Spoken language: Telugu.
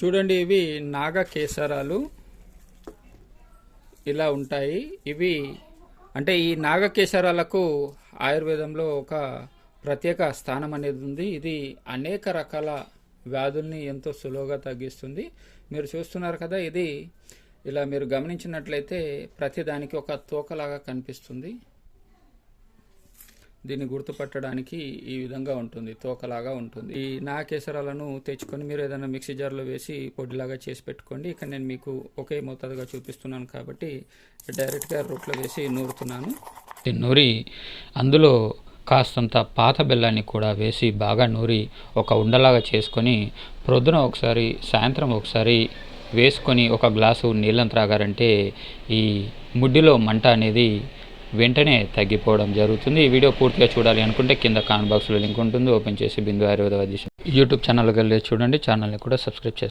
చూడండి ఇవి నాగ కేసరాలు ఇలా ఉంటాయి. ఇవి అంటే ఈ నాగ కేసరాలకు ఆయుర్వేదంలో ఒక ప్రత్యేక స్థానం అనేది ఉంది. ఇది అనేక రకాల వ్యాధుల్ని ఎంతో సులువుగా తగ్గిస్తుంది. మీరు చూస్తున్నారు కదా ఇది ఇలా మీరు గమనించినట్లయితే ప్రతిదానికి ఒక తోకలాగా కనిపిస్తుంది. దీన్ని గుర్తుపట్టడానికి ఈ విధంగా ఉంటుంది తోకలాగా ఉంటుంది. ఈ నా కేసరాలను తెచ్చుకొని మీరు ఏదైనా మిక్సీ జార్లో వేసి పొడిలాగా చేసి పెట్టుకోండి. ఇక్కడ నేను మీకు ఒకే మోతాదుగా చూపిస్తున్నాను కాబట్టి డైరెక్ట్గా రొట్లో వేసి నూరుతున్నాను. నూరి అందులో కాస్తంత పాత బెల్లాన్ని కూడా వేసి బాగా నూరి ఒక ఉండలాగా చేసుకొని ప్రొద్దున ఒకసారి సాయంత్రం ఒకసారి వేసుకొని ఒక గ్లాసు నీళ్ళని త్రాగారంటే ఈ ముడ్డిలో మంట అనేది వెంటనే తగ్గిపోవడం జరుగుతుంది. ఈ వీడియో పూర్తిగా చూడాలి అనుకుంటే కింద కామెంట్ బాక్స్లో లింక్ ఉంటుంది. ఓపెన్ చేసి బిందు ఆయుర్వేద వైద్య యూట్యూబ్ ఛానల్కి వెళ్ళి చూడండి. ఛానల్ని కూడా సబ్స్క్రైబ్ చేసి